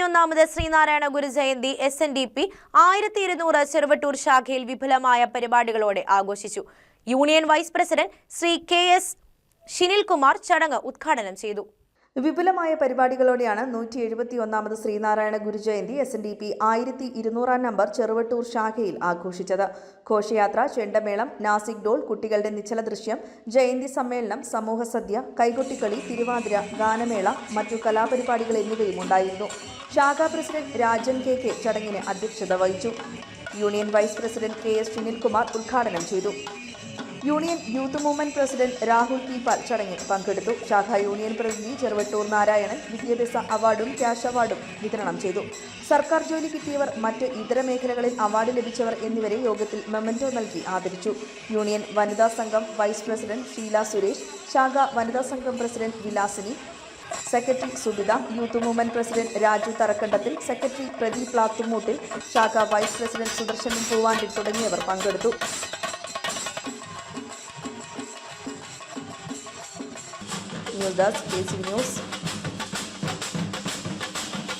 ഇരുപത്തിയൊന്നാമത് Sreenarayana Guru Jayanthi S N D P ആയിരത്തി ഇരുന്നൂറ് ചെറുവട്ടൂർ ശാഖയിൽ വിപുലമായ പരിപാടികളോടെ ആഘോഷിച്ചു. Union vice president Sree K S Shinilkumar ചടങ്ങ് ഉദ്ഘാടനം ചെയ്തു. വിപുലമായ പരിപാടികളോടെയാണ് നൂറ്റി എഴുപത്തി ഒന്നാമത് Sreenarayana Gurujayanthi S N D P ആയിരത്തി ഇരുന്നൂറാം നമ്പർ ചെറുവട്ടൂർ ശാഖയിൽ ആഘോഷിച്ചത്. ഘോഷയാത്ര ചെണ്ടമേളം നാസിക് ഡോൾ കുട്ടികളുടെ നിശ്ചല ദൃശ്യം ജയന്തി സമ്മേളനം സമൂഹസദ്യ കൈകൊട്ടിക്കളി തിരുവാതിര ഗാനമേള മറ്റു കലാപരിപാടികൾ എന്നിവയും ഉണ്ടായിരുന്നു. ശാഖാ പ്രസിഡന്റ് രാജൻ കെ കെ ചടങ്ങിന് അധ്യക്ഷത വഹിച്ചു. Union vice president K S Sunilkumar ഉദ്ഘാടനം ചെയ്തു. Union youth movement president Rahul കീപാൽ പാൽ ചടങ്ങിൽ പങ്കെടുത്തു. ശാഖാ യൂണിയൻ പ്രതിനിധി ചെറുവട്ടൂർ നാരായണൻ വിദ്യാഭ്യാസ അവാർഡും ക്യാഷ് അവാർഡും വിതരണം ചെയ്തു. സർക്കാർ ജോലി കിട്ടിയവർ മറ്റ് ഇതര മേഖലകളിൽ അവാർഡ് ലഭിച്ചവർ എന്നിവരെ യോഗത്തിൽ മെമ്മന്റോ നൽകി ആദരിച്ചു. യൂണിയൻ വനിതാ സംഘം വൈസ് പ്രസിഡന്റ് ഷീല സുരേഷ് ശാഖ വനിതാ സംഘം president Vilasini secretary Subitha youth movement president Raju Tharakandathil secretary Pradeep Lathumoottil ശാഖ വൈസ് പ്രസിഡന്റ് സുദർശനൻ പൂവാണ്ടിൽ തുടങ്ങിയവർ പങ്കെടുത്തു. meus dados, que eles meus.